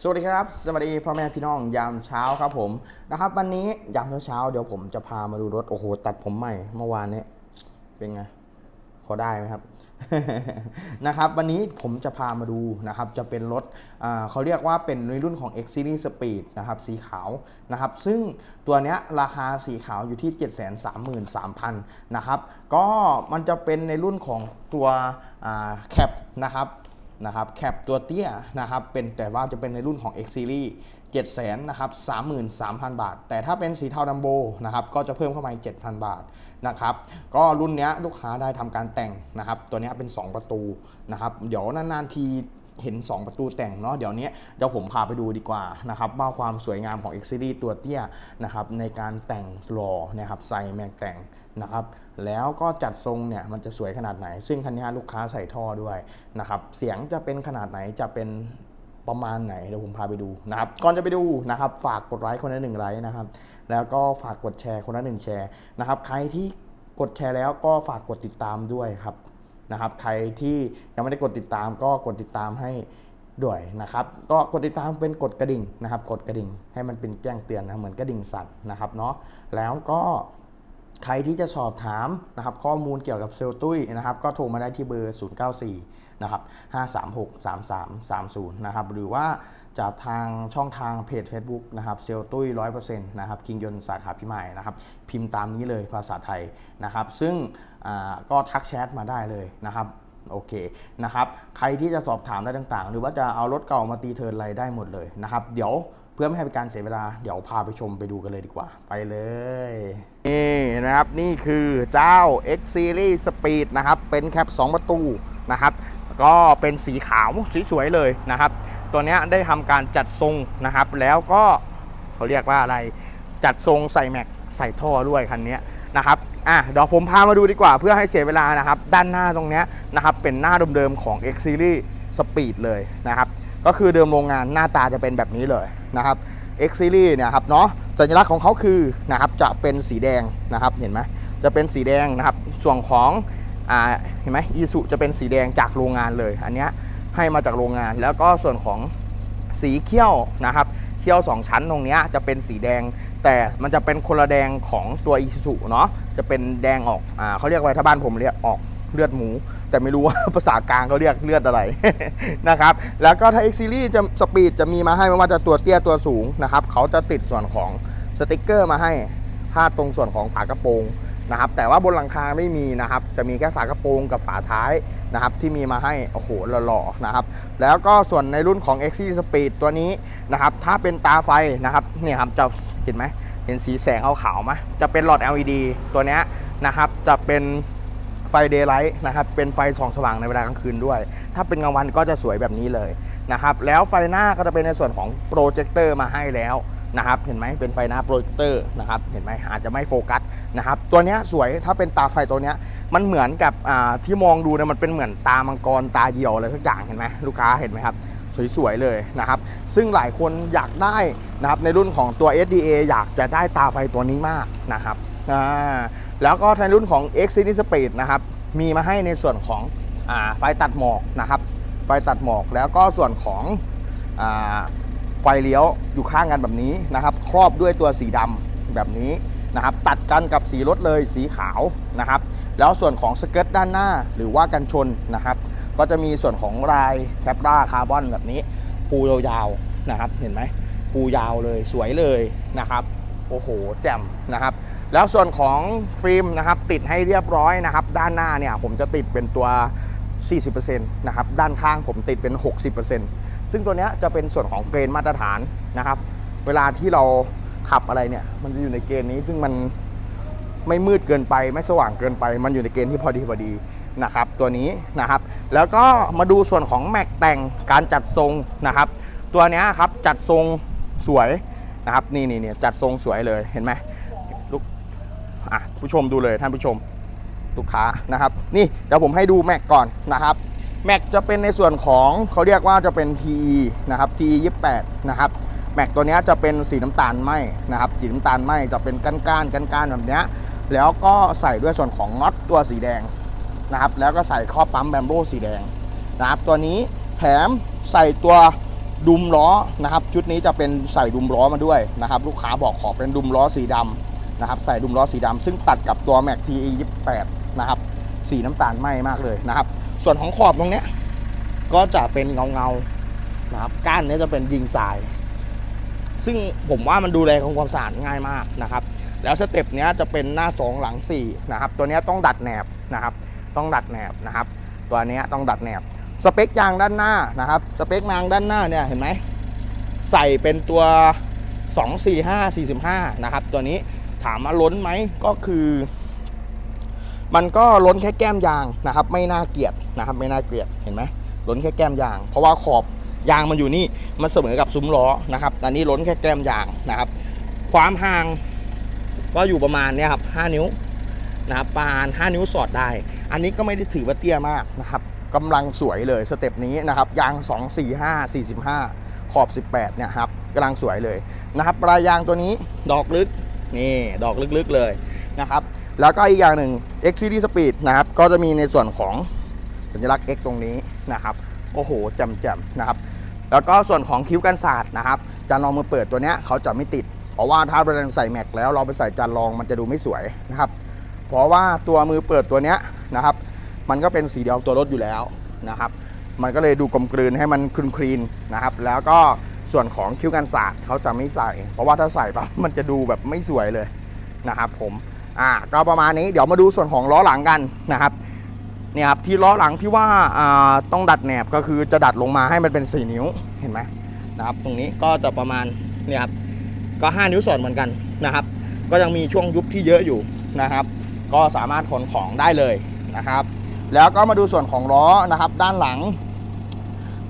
สวัสดีครับ สวัสดีพ่อแม่พี่น้องยามเช้าครับผมนะครับ วันนี้ยามเช้าเดี๋ยวผมจะพามาดูรถโอ้โหตัดผมใหม่เมื่อวานนี้เป็นไงพอได้ไหมครับนะครับ วันนี้ผมจะพามาดูนะครับ จะเป็นรถอ่าเขาเรียกว่าเป็นในรุ่นของ X Series Speed นะครับ สีขาวนะครับ ซึ่งตัวเนี้ยราคาสีขาวอยู่ที่ 733,000นะครับ ก็มันจะเป็นในรุ่นของตัวแคปนะครับ นะครับแคปตัวเตี้ยนะครับเป็นแต่ว่าจะเป็นในรุ่นของ X Series 7 0 0 0 0นะครับ33,000 บาท แต่ถ้าเป็นสีเทาดัมโบนะครับก็จะเพิ่มเข้ามาอีก7,000 บาทนะครับก็รุ่นเนี้ยลูกค้าได้ทำการแต่งนะครับตัวเนี้ยเป็น 2 ประตูนะครับเดี๋ยวนานๆที เห็น 2 ประตูแต่งเนาะเดี๋ยวนี้เดี๋ยวผมพาไปดูดีกว่านะครับว่าความสวยงามของ X Series ตัวเตี้ยนะครับในการแต่งหล่อนะครับใส่แม็กแต่งนะครับแล้วก็จัดทรงเนี่ยมันจะสวยขนาดไหน ซึ่งคันนี้ลูกค้าใส่ท่อด้วยนะครับเสียงจะเป็นขนาดไหนจะเป็นประมาณไหนเดี๋ยวผมพาไปดูนะครับก่อนจะไปดูนะครับ ฝากกดไลค์คนละหนึ่งไลค์นะครับ แล้วก็ฝากกดแชร์คนละหนึ่งแชร์นะครับ ใครที่กดแชร์แล้วก็ฝากกดติดตามด้วยครับ นะครับ ใครที่ยังไม่ได้กดติดตามก็กดติดตามให้ด้วยนะครับ ก็กดติดตามเป็นกดกระดิ่งนะครับ กดกระดิ่งให้มันเป็นแจ้งเตือนนะเหมือนกระดิ่งสั่นนะครับเนาะแล้วก็ ใครที่จะสอบถามนะครับข้อมูลเกี่ยวกับเซลล์ตุ้ยนะครับก็โทรมาได้ที่เบอร์ 094นะครับ536 3330นะครับหรือว่าจากทางช่องทางเพจ Facebook นะครับเซลล์ตุ้ย100%นะครับคิงยนสาขาพิมายนะครับพิมพ์ตามนี้เลยภาษาไทยนะครับซึ่งก็ทักแชทมาได้เลยนะครับโอเคนะครับ ใครที่จะสอบถามได้ต่างๆ หรือว่าจะเอารถเก่ามาตีเทิร์นอะไรได้หมดเลยนะครับ เดี๋ยว เพื่อไม่ให้เป็นการเสียเวลาเดี๋ยวพาไปชมไปดูกันเลยดีกว่า ไปเลย นี่นะครับนี่คือเจ้า X Series Speed นะครับ เป็นแคป 2 ประตูนะครับ ก็เป็นสีขาวสวยๆเลยนะครับ ตัวนี้ได้ทำการจัดทรงนะครับ แล้วก็เขาเรียกว่าอะไรจัดทรงใส่แม็กใส่ท่อด้วยคันนี้นะครับอะเดี๋ยวผมพามาดูดีกว่าเพื่อให้เสียเวลานะครับ ด้านหน้าตรงนี้นะครับเป็นหน้าเดิมๆของ X Series Speed เลยนะครับ ก็คือเดิมโรงงานหน้าตาจะเป็นแบบนี้เลย นะครับ X Series เนี่ยครับเนาะสัญลักษณ์ของเขาคือนะครับจะเป็นสีแดงนะครับเห็นไหมจะเป็นสีแดงนะครับส่วนของอ่าเห็นไหมอีสุจะเป็นสีแดงจากโรงงานเลย อันเนี้ยให้มาจากโรงงาน แล้วก็ส่วนของสีเขี้ยวนะครับเขี้ยว 2 ชั้นตรงเนี้ยจะเป็นสีแดง แต่มันจะเป็นคนละแดงของตัวอีซูเนาะจะเป็นแดงออกอ่าเขาเรียกว่าถ้าบ้านผมเรียกออก เลือดหมู แต่ไม่รู้ว่าภาษากลางเขาเรียกเลือดอะไรนะครับ แล้วก็ถ้า X Series จะสปีดจะมีมาให้ไม่ว่าจะตัวเตี้ยตัวสูงนะครับเขาจะติดส่วนของสติกเกอร์มาให้พาดตรงส่วนของฝากระโปรงนะครับ แต่ว่าบนหลังคาไม่มีนะครับ จะมีแค่ฝากระโปรงกับฝาท้ายนะครับ ที่มีมาให้โอ้โหหล่อๆนะครับ แล้วก็ส่วนในรุ่นของ X Series Speed ตัวนี้นะครับ ถ้าเป็นตาไฟนะครับเนี่ยครับจะเห็นไหมเห็นสีแสงขาวๆไหมจะเป็นหลอด LED ตัวเนี้ยนะครับ จะเป็น ฟเดย์ไลท์นะครับเป็นไฟส่องสว่างในเวลากลางคืนด้วย ถ้าเป็นกลางวันก็จะสวยแบบนี้เลยนะครับแล้วไฟหน้าก็จะเป็นในส่วนของโปรเจคเตอร์มาให้แล้วนะครับเห็นไหมเป็นไฟหน้าโปรเจคเตอร์นะครับเห็นไหมอาจจะไม่โฟกัสนะครับตัวนี้สวยถ้าเป็นตาไฟตัวนี้มันเหมือนกับอ่าที่มองดูเนี่ยมันเป็นเหมือนตามังกรตาเหี่ยวอะไรทุกอย่างเห็นไหมลูกค้าเห็นไหมครับสวยๆเลยนะครับ ซึ่งหลายคนอยากได้นะครับในรุ่นของตัว SDA อยากจะได้ตาไฟตัวนี้มากนะครับอ่า แล้วก็ในรุ่นของ X Series Speed นะครับ มีมาให้ในส่วนของอไฟตัดหมอกนะครับ ไฟตัดหมอกแล้วก็ส่วนของอไฟเลี้ยวอยู่ข้างกันแบบนี้นะครับ ครอบด้วยตัวสีดำแบบนี้นะครับ ตัดกันกับสีรถเลยสีขาวนะครับ แล้วส่วนของสเกิร์ตด้านหน้าหรือว่ากันชนนะครับ ก็จะมีส่วนของลายแคปราคาร์บอนแบบนี้ปูยาวๆนะครับ เห็นไหมปูยาวเลยสวยเลยนะครับ โอ้โห แจ่มนะครับ แล้วส่วนของฟิล์มนะครับติดให้เรียบร้อยนะครับ ด้านหน้าเนี่ยผมจะติดเป็นตัว 40%นะครับด้านข้างผมติดเป็น 60%ซึ่งตัวนี้จะเป็นส่วนของเกณฑ์มาตรฐานนะครับ เวลาที่เราขับอะไรเนี่ยมันจะอยู่ในเกณฑ์นี้ซึ่งมันไม่มืดเกินไปไม่สว่างเกินไป มันอยู่ในเกณฑ์ที่พอดีพอดีนะครับตัวนี้นะครับ แล้วก็มาดูส่วนของแม็กแต่งการจัดทรงนะครับ ตัวนี้ครับจัดทรงสวยนะครับนี่นี่นี่จัดทรงสวยเลยเห็นไหม อะผู้ชมดูเลยท่านผู้ชมลูกค้านะครับ นี่เดี๋ยวผมให้ดูแม็กก่อนนะครับแม็กจะเป็นในส่วนของเขาเรียกว่าจะเป็น TE นะครับ TE 28นะครับแม็กตัวนี้จะเป็นสีน้ำตาลไหมนะครับสีน้ำตาลไหมจะเป็นก้านก้านก้านก้านแบบเนี้ยแล้วก็ใส่ด้วยส่วนของน็อตตัวสีแดงนะครับ แล้วก็ใส่ข้อปั๊มแบมโบสีแดงนะครับตัวนี้แถมใส่ตัวดุมล้อนะครับ ชุดนี้จะเป็นใส่ดุมล้อมาด้วยนะครับ ลูกค้าบอกขอเป็นดุมล้อสีดำ นะครับใส่ดุมล้อสีดำซึ่งตัดกับตัว Mac TE 28นะครับสีน้ำตาลไหม้มากเลยนะครับ ส่วนของขอบตรงเนี้ยก็จะเป็นเงาเงานะครับก้านนี้จะเป็นยิงทราย ซึ่งผมว่ามันดูแลของความสะอาดง่ายมากนะครับ แล้วสเต็ปเนี้ยจะเป็นหน้า 2 หลัง4นะครับตัวเนี้ยต้องดัดแหนบนะครับ ต้องดัดแหนบนะครับ ตัวเนี้ยต้องดัดแหนบสเปคยางด้านหน้านะครับ สเปคยางด้านหน้าเนี่ยเห็นไหมใส่เป็นตัว 245 45 นะครับ ตัวนี้ ถามว่าล้นไหมก็คือ มันก็ล้นแค่แก้มยางนะครับ ไม่น่าเกลียดนะครับ ไม่น่าเกลียดเห็นไหมล้นแค่แก้มยาง เพราะว่าขอบยางมันอยู่นี่มันเสมอกับซุ้มล้อนะครับอันนี้ล้นแค่แก้มยางนะครับ ความห่างก็อยู่ประมาณเนี้ยครับ5นิ้วนะครับประมาณ5นิ้วสอดได้ อันนี้ก็ไม่ได้ถือว่าเตี้ยมากนะครับกำลังสวยเลยสเต็ปนี้นะครับยาง 2 4 5 45 ขอบ 18เนี่ยครับกำลังสวยเลยนะครับปลายยางตัวนี้ดอกลึก นี่ดอกลึกๆเลยนะครับ แล้วก็อีกอย่างหนึ่ง X Series Speed นะครับ ก็จะมีในส่วนของสัญลักษณ์ X ตรงนี้นะครับ โอ้โหแจ่มๆนะครับ แล้วก็ส่วนของคิ้วกันศาสตร์นะครับจานรองมือเปิดตัวเนี้ยเขาจะไม่ติด เพราะว่าถ้าเราใส่แม็กแล้วเราไปใส่จานรองมันจะดูไม่สวยนะครับ เพราะว่าตัวมือเปิดตัวเนี้ยนะครับ มันก็เป็นสีเดียวตัวรถอยู่แล้วนะครับ มันก็เลยดูกลมกลืนให้มันคลีนคลีนๆนะครับ แล้วก็ ส่วนของคิ้วกันศาสตร์เขาจะไม่ใส่ เพราะว่าถ้าใส่ปั๊บมันจะดูแบบไม่สวยเลยนะครับผมอ่าก็ประมาณนี้เดี๋ยวมาดูส่วนของล้อหลังกันนะครับเนี่ยครับที่ล้อหลังที่ว่าอ่าต้องดัดแหนบก็คือจะดัดลงมาให้มันเป็น 4 นิ้วเห็นไหมนะครับตรงนี้ก็จะประมาณเนี่ยครับก็ 5 นิ้วสอดเหมือนกันนะครับ ก็ยังมีช่วงยุบที่เยอะอยู่นะครับ ก็สามารถขนของได้เลยนะครับ แล้วก็มาดูส่วนของล้อนะครับ ด้านหลัง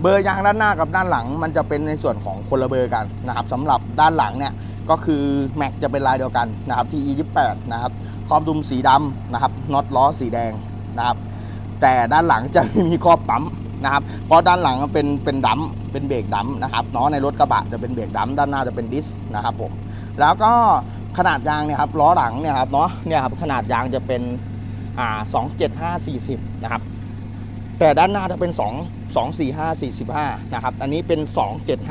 เบอร์ยางด้านหน้ากับด้านหลัง มันจะเป็นในส่วนของคนละเบอร์กันนะครับสำหรับด้านหลังเนี่ยก็คือแม็กจะเป็นลายเดียวกันนะครับที่ E28 นะครับครอบดุมสีดำนะครับน็อตล้อสีแดงนะครับแต่ด้านหลังจะไม่มีครอบปั๊มนะครับเพราะด้านหลังมันเป็นเป็นดัมเป็นเบรกดัมนะครับเนาะในรถกระบะจะเป็นเบรกดัมด้านหน้าจะเป็นดิสนะครับผมแล้วก็ขนาดยางเนี่ยครับล้อหลังเนี่ยครับเนาะเนี่ยครับขนาดยางจะเป็นอ่า275 40นะครับ แต่ด้านหน้าจะเป็น 2 2 4 5 45นะครับ อันนี้เป็น 2 7 5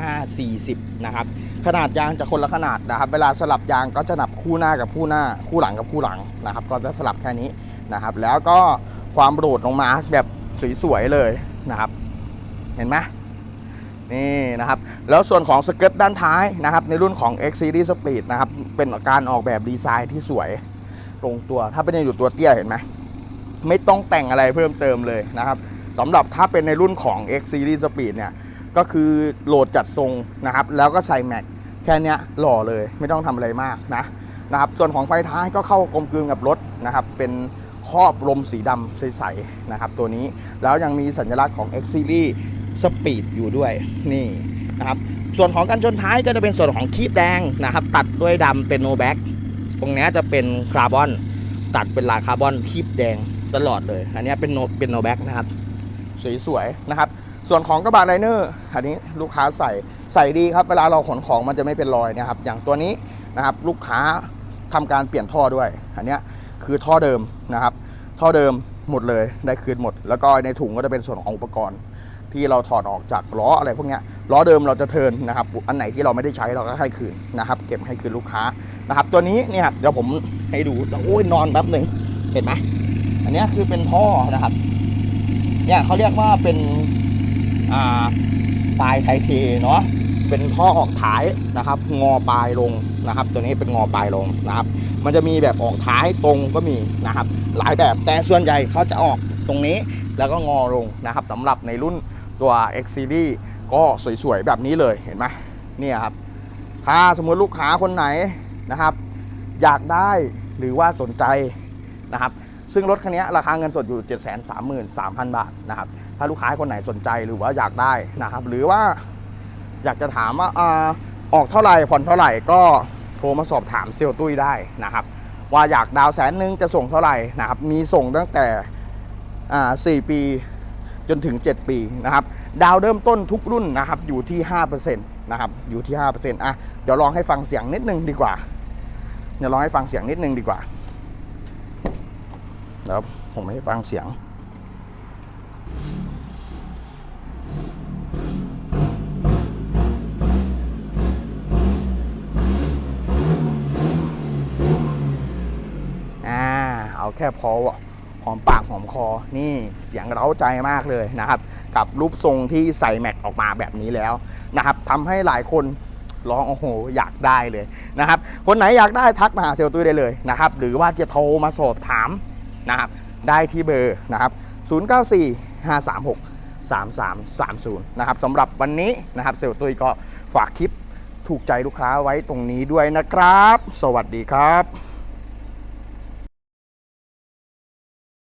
40นะครับ ขนาดยางจะคนละขนาดนะครับ เวลาสลับยางก็จะนับคู่หน้ากับคู่หน้า คู่หลังกับคู่หลังนะครับ ก็จะสลับแค่นี้นะครับ แล้วก็ความโปรดลงมาแบบสวยๆเลยนะครับ เห็นไหมนี่นะครับ แล้วส่วนของสเกิร์ตด้านท้ายนะครับ ในรุ่นของ X Series Speed นะครับ เป็นการออกแบบดีไซน์ที่สวยตรงตัว ถ้าเป็นอยู่ตัวเตี้ยเห็นไหมไม่ต้องแต่งอะไรเพิ่มเติมเลยนะครับ สำหรับถ้าเป็นในรุ่นของ X Series Speed เนี่ย ก็คือโหลดจัดทรงนะครับ แล้วก็ใส่แม็กแค่นี้หล่อเลยไม่ต้องทำอะไรมากนะนะครับ ส่วนของไฟท้ายก็เข้ากลมกลืนกับรถนะครับ เป็นครอบลมสีดำใสๆนะครับ ตัวนี้แล้วยังมีสัญลักษณ์ของ X Series Speed อยู่ด้วยนี่นะครับ ส่วนของกันชนท้ายก็จะเป็นส่วนของคีบแดงนะครับ ตัดด้วยดำเป็นโนแบ็กตรงนี้จะเป็นคาร์บอนตัดเป็นลายคาร์บอนคีบแดงตลอดเลย อันนี้เป็นโนเป็นโนแบ็กนะครับ สวยๆนะครับ ส่วนของกระบะไลเนอร์อันนี้ลูกค้าใส่ใส่ดีครับ เวลาเราขนของมันจะไม่เป็นรอยนะครับ อย่างตัวนี้นะครับลูกค้าทำการเปลี่ยนท่อด้วยอันนี้คือท่อเดิมนะครับ ท่อเดิมหมดเลยได้คืนหมด แล้วก็ในถุงก็จะเป็นส่วนของอุปกรณ์ ที่เราถอดออกจากล้ออะไรพวกนี้ล้อเดิมเราจะเทินนะครับ อันไหนที่เราไม่ได้ใช้เราก็ให้คืนนะครับ เก็บให้คืนลูกค้านะครับ ตัวนี้เนี่ยเดี๋ยวผมให้ดูโอ้ยนอนแป๊บหนึ่งเห็นไหมอันนี้คือเป็นท่อนะครับ เนี่ยเขาเรียกว่าเป็นอ่าปลายไทเทเนาะเป็นท่อออกท้ายนะครับ งอปลายลงนะครับ ตัวนี้เป็นงอปลายลงนะครับ มันจะมีแบบออกท้ายตรงก็มีนะครับ หลายแบบแต่ส่วนใหญ่เขาจะออกตรงนี้แล้วก็งอลงนะครับสำหรับในรุ่นตัว X Series ก็สวยๆแบบนี้เลยเห็นไหมเนี่ยครับ ถ้าสมมติลูกค้าคนไหนนะครับ อยากได้หรือว่าสนใจนะครับ ซึ่งรถคันนี้ราคาเงินสดอยู่ 733,000 บาทนะครับ ถ้าลูกค้าคนไหนสนใจหรือว่าอยากได้นะครับ หรือว่าอยากจะถามว่าออกเท่าไหร่ผ่อนเท่าไหร่ก็โทรมาสอบถามเซลลตุ้ยได้นะครับ ว่าอยากดาวน์แสนหนึ่งจะส่งเท่าไหร่นะครับ มีส่งตั้งแต่อ่า4ปีจนถึง 7 ปีนะครับ ดาวน์เริ่มต้นทุกรุ่นนะครับอยู่ที่5%นะครับอยู่ที่5%อะเดี๋ยวลองให้ฟังเสียงนิดนึงดีกว่า เดี๋ยวลองให้ฟังเสียงนิดนึงดีกว่า แล้วผมให้ฟังเสียง อ่า เอาแค่พอหอมปากหอมคอ นี่เสียงเร้าใจมากเลยนะครับ กับรูปทรงที่ใส่แม็กออกมาแบบนี้แล้วนะครับทำให้หลายคนร้องโอ้โหอยากได้เลยนะครับ คนไหนอยากได้ทักมาหาเซลตุ้ยได้เลยนะครับ หรือว่าจะโทรมาสอบถาม นะครับได้ที่เบอร์นะครับ094 536 3330นะครับสำหรับวันนี้นะครับเซลลตุ้ยก็ฝากคลิปถูกใจลูกค้าไว้ตรงนี้ด้วยนะครับ สวัสดีครับ